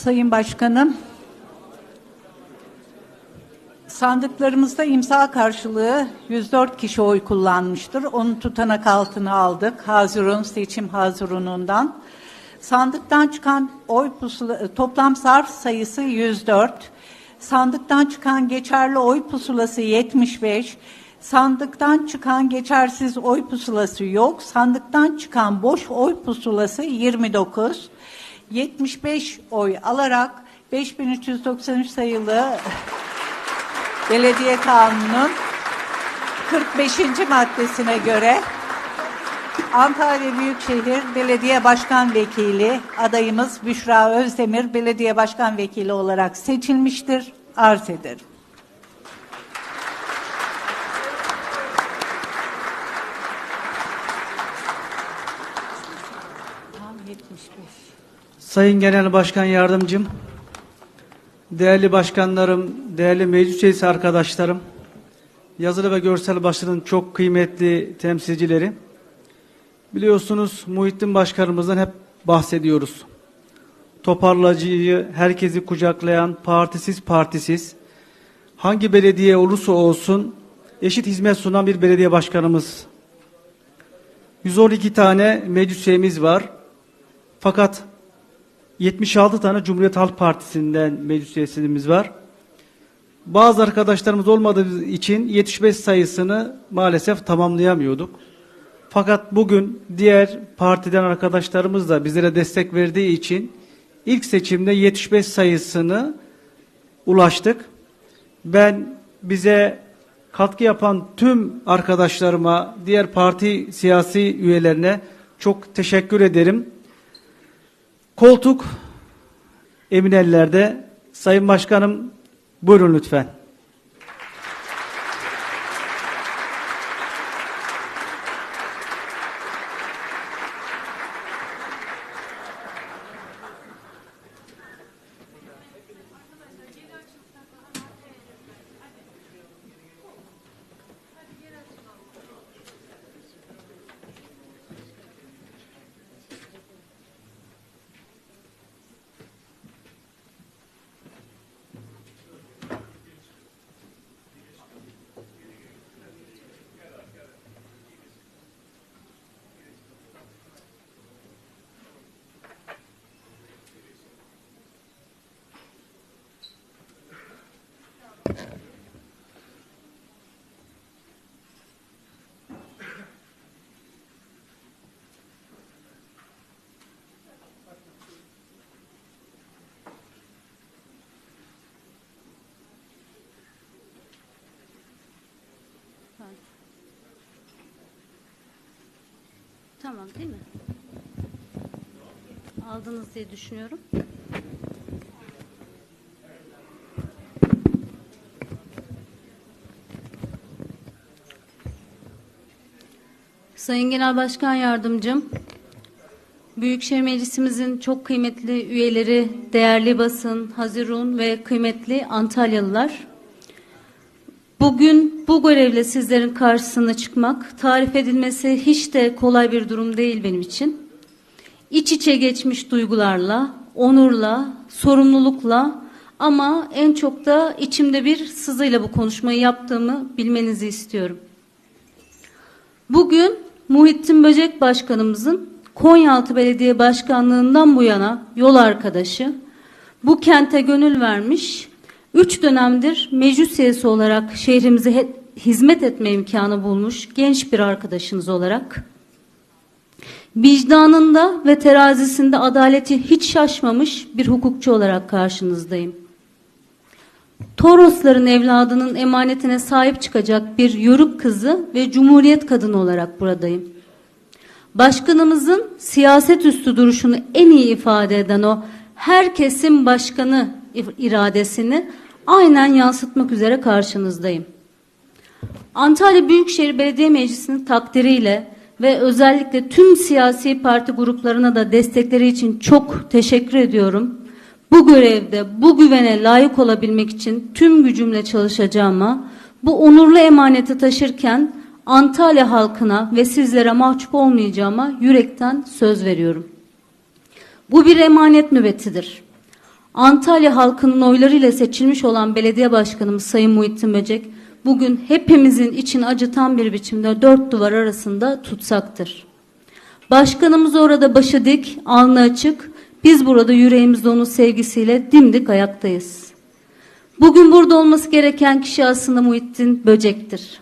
Sayın Başkanım, sandıklarımızda imza karşılığı 104 kişi oy kullanmıştır. Onu tutanak altına aldık. Hazırun seçim hazırunundan. Sandıktan çıkan oy pusula, toplam zarf sayısı 104. Sandıktan çıkan geçerli oy pusulası 75. Sandıktan çıkan geçersiz oy pusulası yok. Sandıktan çıkan boş oy pusulası 29. 75 oy alarak 5393 sayılı Belediye Kanunu'nun 45. maddesine göre Antalya Büyükşehir Belediye Başkan Vekili adayımız Büşra Özdemir Belediye Başkan Vekili olarak seçilmiştir. Arz ederim. Tam 75. Sayın Genel Başkan Yardımcım, değerli başkanlarım, değerli meclis üyesi arkadaşlarım, yazılı ve görsel basının çok kıymetli temsilcileri, biliyorsunuz Muhittin Başkanımızdan hep bahsediyoruz. Toparlacıyı, herkesi kucaklayan, partisiz partisiz, hangi belediye olursa olsun eşit hizmet sunan bir belediye başkanımız. 112 tane meclis üyemiz var. Fakat 76 tane Cumhuriyet Halk Partisi'nden meclis üyesimiz var. Bazı arkadaşlarımız olmadığı için 75 sayısını maalesef tamamlayamıyorduk. Fakat bugün diğer partiden arkadaşlarımız da bizlere destek verdiği için ilk seçimde 75 sayısını ulaştık. Ben bize katkı yapan tüm arkadaşlarıma, diğer parti siyasi üyelerine çok teşekkür ederim. Koltuk emin ellerde. Sayın Başkanım buyurun lütfen. Tamam değil mi? Aldınız diye düşünüyorum. Sayın Genel Başkan Yardımcım, Büyükşehir Meclisimizin çok kıymetli üyeleri, değerli basın, Hazirun ve kıymetli Antalyalılar, Bugün bu görevle sizlerin karşısına çıkmak, tarif edilmesi hiç de kolay bir durum değil benim için. İç içe geçmiş duygularla, onurla, sorumlulukla ama en çok da içimde bir sızıyla bu konuşmayı yaptığımı bilmenizi istiyorum. Bugün Muhittin Böcek Başkanımızın Konyaaltı Belediye Başkanlığından bu yana yol arkadaşı, bu kente gönül vermiş, üç dönemdir meclis üyesi olarak şehrimize hizmet etme imkanı bulmuş genç bir arkadaşınız olarak, vicdanında ve terazisinde adaleti hiç şaşmamış bir hukukçu olarak karşınızdayım. Torosların evladının emanetine sahip çıkacak bir yörük kızı ve cumhuriyet kadını olarak buradayım. Başkanımızın siyaset üstü duruşunu en iyi ifade eden o herkesin başkanı if- iradesini aynen yansıtmak üzere karşınızdayım. Antalya Büyükşehir Belediye Meclisi'nin takdiriyle ve özellikle tüm siyasi parti gruplarına da destekleri için çok teşekkür ediyorum. Bu görevde, bu güvene layık olabilmek için tüm gücümle çalışacağıma, bu onurlu emaneti taşırken Antalya halkına ve sizlere mahcup olmayacağıma yürekten söz veriyorum. Bu bir emanet nöbetidir. Antalya halkının oylarıyla seçilmiş olan belediye başkanımız Sayın Muhittin Böcek bugün hepimizin içini acıtan bir biçimde dört duvar arasında tutsaktır. Başkanımız orada başı dik, alnı açık, biz burada yüreğimizde onun sevgisiyle dimdik ayaktayız. Bugün burada olması gereken kişi aslında Muhittin Böcek'tir.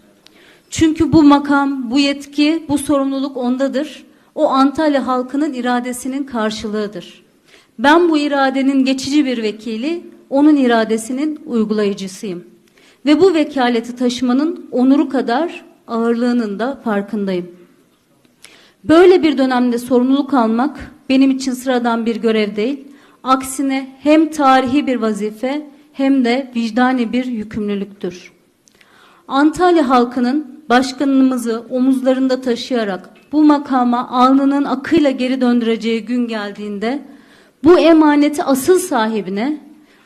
Çünkü bu makam, bu yetki, bu sorumluluk ondadır. O Antalya halkının iradesinin karşılığıdır. Ben bu iradenin geçici bir vekili, onun iradesinin uygulayıcısıyım. Ve bu vekaleti taşımanın onuru kadar ağırlığının da farkındayım. Böyle bir dönemde sorumluluk almak benim için sıradan bir görev değil. Aksine hem tarihi bir vazife hem de vicdani bir yükümlülüktür. Antalya halkının başkanımızı omuzlarında taşıyarak bu makama alnının akıyla geri döndüreceği gün geldiğinde bu emaneti asıl sahibine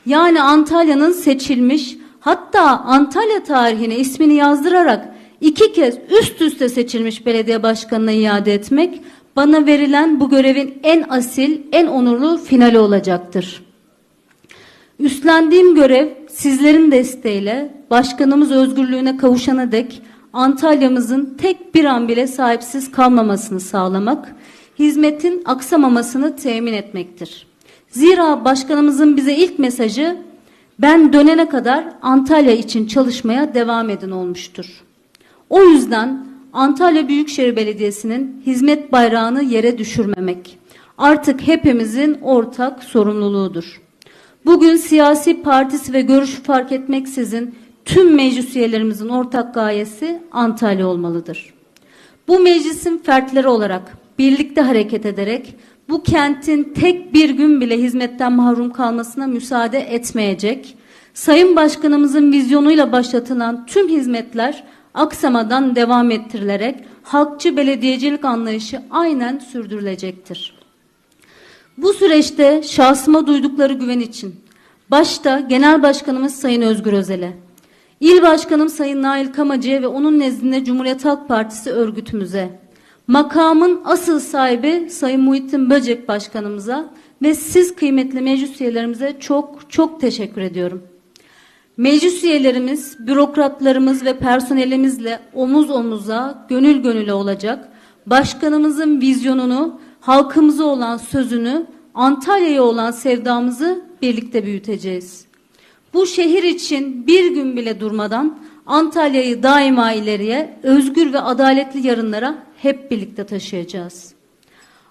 yani Antalya'nın seçilmiş hatta Antalya tarihine ismini yazdırarak iki kez üst üste seçilmiş belediye başkanına iade etmek bana verilen bu görevin en asil, en onurlu finali olacaktır. Üstlendiğim görev sizlerin desteğiyle başkanımız özgürlüğüne kavuşana dek Antalya'mızın tek bir an bile sahipsiz kalmamasını sağlamak, hizmetin aksamamasını temin etmektir. Zira başkanımızın bize ilk mesajı ben dönene kadar Antalya için çalışmaya devam edin olmuştur. O yüzden Antalya Büyükşehir Belediyesi'nin hizmet bayrağını yere düşürmemek artık hepimizin ortak sorumluluğudur. Bugün siyasi partisi ve görüşü fark etmeksizin tüm meclis üyelerimizin ortak gayesi Antalya olmalıdır. Bu meclisin fertleri olarak birlikte hareket ederek bu kentin tek bir gün bile hizmetten mahrum kalmasına müsaade etmeyecek. Sayın Başkanımızın vizyonuyla başlatılan tüm hizmetler aksamadan devam ettirilerek halkçı belediyecilik anlayışı aynen sürdürülecektir. Bu süreçte şahsıma duydukları güven için başta Genel Başkanımız Sayın Özgür Özel'e, İl Başkanım Sayın Nail Kamacı'ya ve onun nezdinde Cumhuriyet Halk Partisi örgütümüze, makamın asıl sahibi Sayın Muhittin Böcek Başkanımıza ve siz kıymetli meclis üyelerimize çok çok teşekkür ediyorum. Meclis üyelerimiz, bürokratlarımız ve personelimizle omuz omuza, gönül gönüle olacak. Başkanımızın vizyonunu, halkımıza olan sözünü, Antalya'ya olan sevdamızı birlikte büyüteceğiz. Bu şehir için bir gün bile durmadan Antalya'yı daima ileriye, özgür ve adaletli yarınlara hep birlikte taşıyacağız.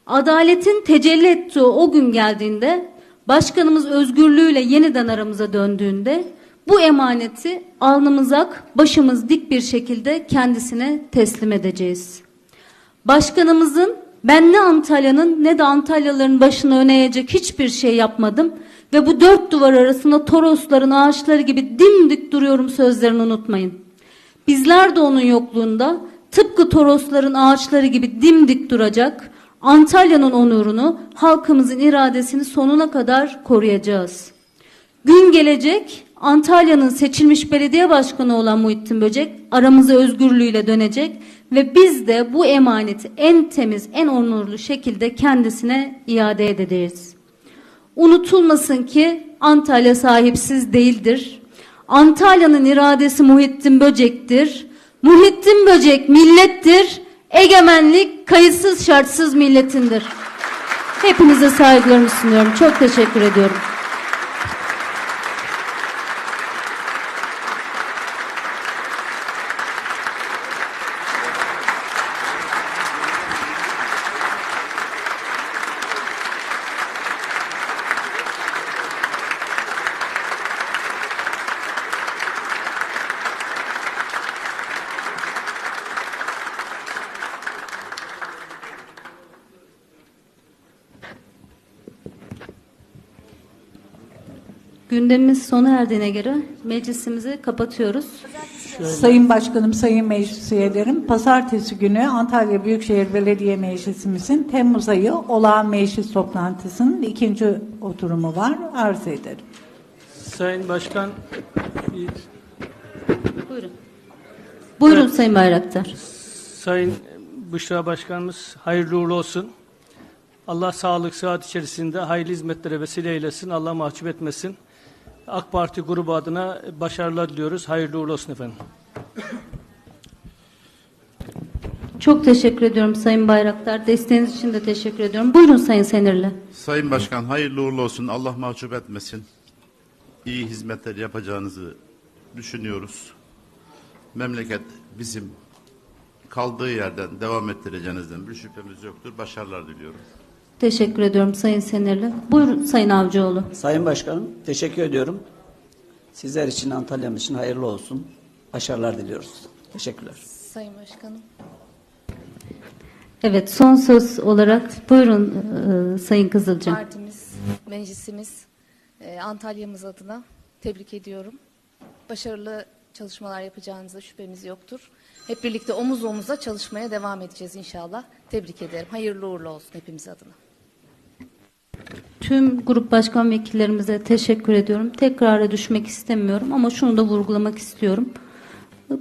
Adaletin tecelli ettiği o gün geldiğinde, başkanımız özgürlüğüyle yeniden aramıza döndüğünde, bu emaneti alnımız ak, başımız dik bir şekilde kendisine teslim edeceğiz. Başkanımızın ben ne Antalya'nın ne de Antalyalıların başını öne hiçbir şey yapmadım ve bu dört duvar arasında Torosların ağaçları gibi dimdik duruyorum sözlerini unutmayın. Bizler de onun yokluğunda tıpkı Torosların ağaçları gibi dimdik duracak, Antalya'nın onurunu, halkımızın iradesini sonuna kadar koruyacağız. Gün gelecek Antalya'nın seçilmiş belediye başkanı olan Muhittin Böcek aramıza özgürlüğüyle dönecek ve biz de bu emaneti en temiz, en onurlu şekilde kendisine iade edeceğiz. Unutulmasın ki Antalya sahipsiz değildir. Antalya'nın iradesi Muhittin Böcek'tir. Muhittin Böcek millettir. Egemenlik kayıtsız şartsız milletindir. Hepinize saygılarımı sunuyorum. Çok teşekkür ediyorum. Gündemimiz sona erdiğine göre meclisimizi kapatıyoruz. Sayın Başkanım, Sayın Meclis Üyelerim, Pazartesi günü Antalya Büyükşehir Belediye Meclisimizin Temmuz ayı olağan meclis toplantısının ikinci oturumu var. Arz ederim. Sayın Başkan, Buyurun. Buyurun Sayın Bayraktar. Sayın Büşra Başkanımız hayırlı uğurlu olsun. Allah sağlık, sıhhat içerisinde hayırlı hizmetlere vesile eylesin. Allah mahcup etmesin. AK Parti grubu adına başarılar diliyoruz. Hayırlı uğurlu olsun efendim. Çok teşekkür ediyorum Sayın Bayraktar. Desteğiniz için de teşekkür ediyorum. Buyurun Sayın Senirli. Sayın Başkan hayırlı uğurlu olsun. Allah mahcup etmesin. İyi hizmetler yapacağınızı düşünüyoruz. Memleket bizim kaldığı yerden devam ettireceğinizden bir şüphemiz yoktur. Başarılar diliyorum. Teşekkür ediyorum Sayın Senirli. Buyurun Sayın Avcıoğlu. Sayın Başkanım teşekkür ediyorum. Sizler için Antalya'mız için hayırlı olsun. Başarılar diliyoruz. Teşekkürler. Sayın Başkanım. Evet son söz olarak buyurun e, Sayın Kızılcım. Partimiz, meclisimiz, e, Antalya'mız adına tebrik ediyorum. Başarılı çalışmalar yapacağınıza şüphemiz yoktur. Hep birlikte omuz omuza çalışmaya devam edeceğiz inşallah. Tebrik ederim. Hayırlı uğurlu olsun hepimiz adına. Tüm grup başkan vekillerimize teşekkür ediyorum. Tekrara düşmek istemiyorum ama şunu da vurgulamak istiyorum.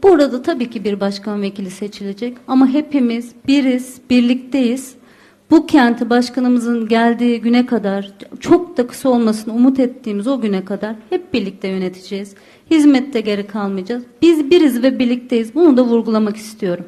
Burada tabii ki bir başkan vekili seçilecek ama hepimiz biriz, birlikteyiz. Bu kenti başkanımızın geldiği güne kadar çok da kısa olmasını umut ettiğimiz o güne kadar hep birlikte yöneteceğiz. Hizmette geri kalmayacağız. Biz biriz ve birlikteyiz. Bunu da vurgulamak istiyorum.